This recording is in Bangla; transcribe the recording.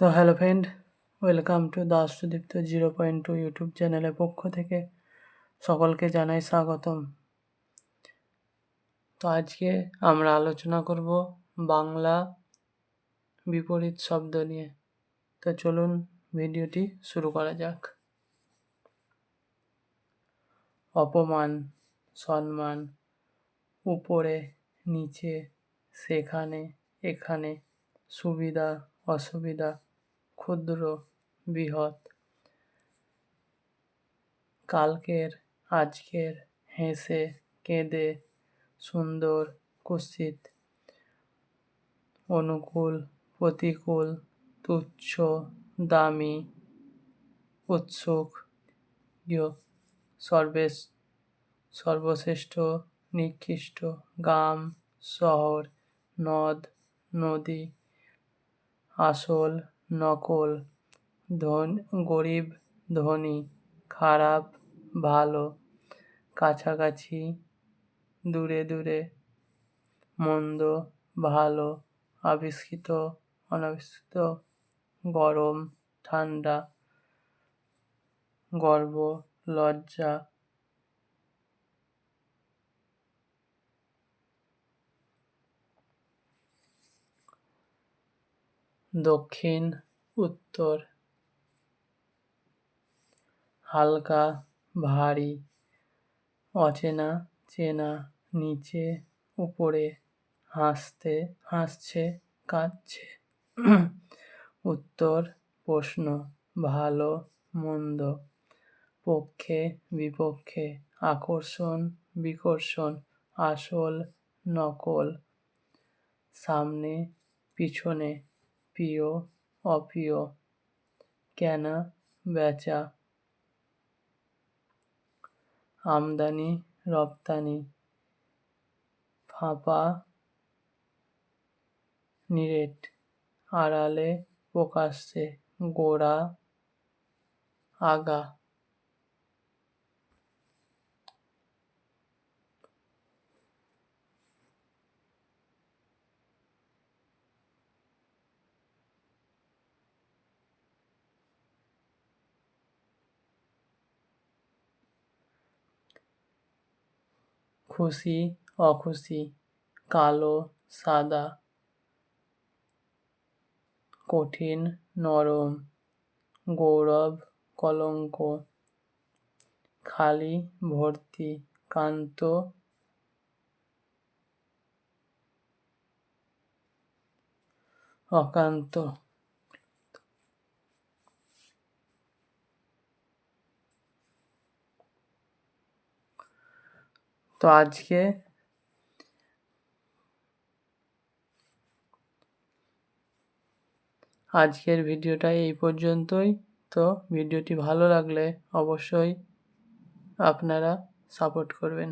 তো hello friend welcome to Das Sudipta zero point two YouTube চ্যানেলের পক্ষ থেকে সকলকে জানাই স্বাগতম। তো আজকে আমরা আলোচনা করব বাংলা বিপরীত শব্দ নিয়ে। তো চলুন ভিডিওটি শুরু করা যাক। অপমান, সম্মান, উপরে, নিচে, সেখানে, এখানে, সুবিধা, অসুবিধা ক্ষুদ্র, বৃহৎ, কালকের, আজকের, হেসে, কেঁদে, সুন্দর, কুৎসিত, অনুকূল, প্রতিকূল, তুচ্ছ, দামি, উৎসুক সর্বেশ, সর্বশ্রেষ্ঠ, নিকৃষ্ট গ্রাম শহর, নদ, নদী, আসল নকল, ধন, গরিব, ধনী, খারাপ, ভালো, কাছাকাছি, দূরে দূরে, মন্দ, ভালো, আবিষ্কৃত, অনাবিষ্কৃত, গরম, ঠান্ডা, গর্ব, লজ্জা দক্ষিণ, উত্তর। হালকা, ভারী, অচেনা, চেনা, নিচে, উপরে, হাসতে, হাসছে, কাঁদছে। উত্তর, প্রশ্ন, ভালো, মন্দ। পক্ষে, বিপক্ষে, আকর্ষণ, বিকর্ষণ, আসল, নকল। সামনে, পিছনে প্রিয় অপ্রিয় কেনা বেচা? আমদানি রপ্তানি ফাঁপা নিরেট আড়ালে প্রকাশ্যে গোড়া আগা। খুশি অখুশি কালো সাদা কঠিন নরম গৌরব কলঙ্ক খালি ভর্তি কান্ত অকান্ত তো আজকে আজকের ভিডিওটা এই পর্যন্তই। তো ভিডিওটি ভালো লাগলে অবশ্যই আপনারা সাপোর্ট করবেন।